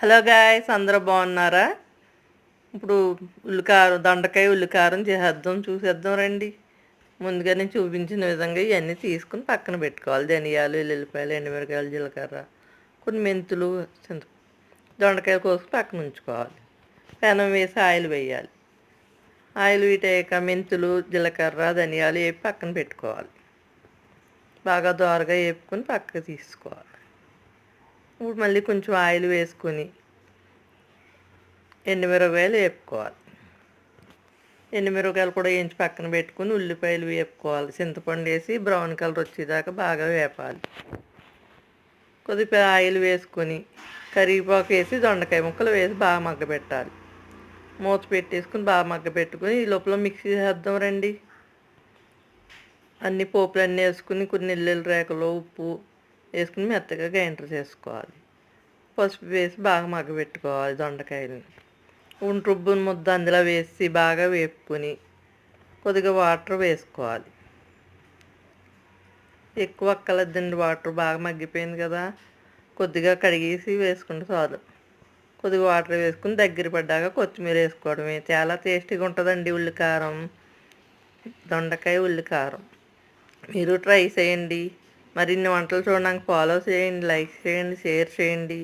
Hello guys అందరూ బాగున్నారా? ఇప్పుడు ఉల్లికారం దొండకాయ ఉల్లికారం చేసేద్దాం చూసేద్దాం రండి. ముందుగా నేను చూపించిన విధంగా ఇవన్నీ తీసుకుని పక్కన పెట్టుకోవాలి. ధనియాలు ఎల్లుల్లిపాయలు ఎండుమిరకాయలు జీలకర్ర కొన్ని మెంతులు చింత దొండకాయలు కోసుకుని పక్కన ఉంచుకోవాలి. పెనం వేసి ఆయిల్ వేయాలి. ఆయిల్ వీటాక మెంతులు జీలకర్ర ధనియాలు వేపి పక్కన పెట్టుకోవాలి. బాగా దోరగా వేపుకొని పక్కకు తీసుకోవాలి. ఇప్పుడు మళ్ళీ కొంచెం ఆయిల్ వేసుకొని ఎండుమిరపకాయలు వేపుకోవాలి. ఎండుమిరపకాయలు కూడా వేయించి పక్కన పెట్టుకుని ఉల్లిపాయలు వేపుకోవాలి. చింతపండు వేసి బ్రౌన్ కలర్ వచ్చేదాకా బాగా వేపాలి. కొద్దిగా ఆయిల్ వేసుకొని కరివేపాకు వేసి దొండకాయ ముక్కలు వేసి బాగా మగ్గబెట్టాలి మూత పెట్టేసుకుని బాగా మగ్గబెట్టుకుని ఈ లోపల మిక్సీ చేద్దాం రండి. అన్ని పోపులు అన్నీ వేసుకుని కొన్ని ఎల్లుల్లి రేకలు ఉప్పు వేసుకుని మెత్తగా గ్రైండర్ చేసుకోవాలి. పసుపు వేసి బాగా మగ్గబెట్టుకోవాలి దొండకాయలు రుబ్బుని ముద్ద అందులో వేసి బాగా వేపుకొని కొద్దిగా వాటర్ వేసుకోవాలి. ఎక్కువ అక్కలద్దండి వాటర్ బాగా మగ్గిపోయింది కదా. కొద్దిగా కడిగేసి వేసుకుంటే చాలు. కొద్దిగా వాటర్ వేసుకుని దగ్గర పడ్డాక కొత్తిమీర వేసుకోవడమే. చాలా టేస్టీగా ఉంటుందండి ఉల్లికారం దొండకాయ ఉల్లికారం. మీరు ట్రై చేయండి. మరిన్ని వంటలు చూడడానికి ఫాలో చేయండి లైక్ చేయండి షేర్ చేయండి.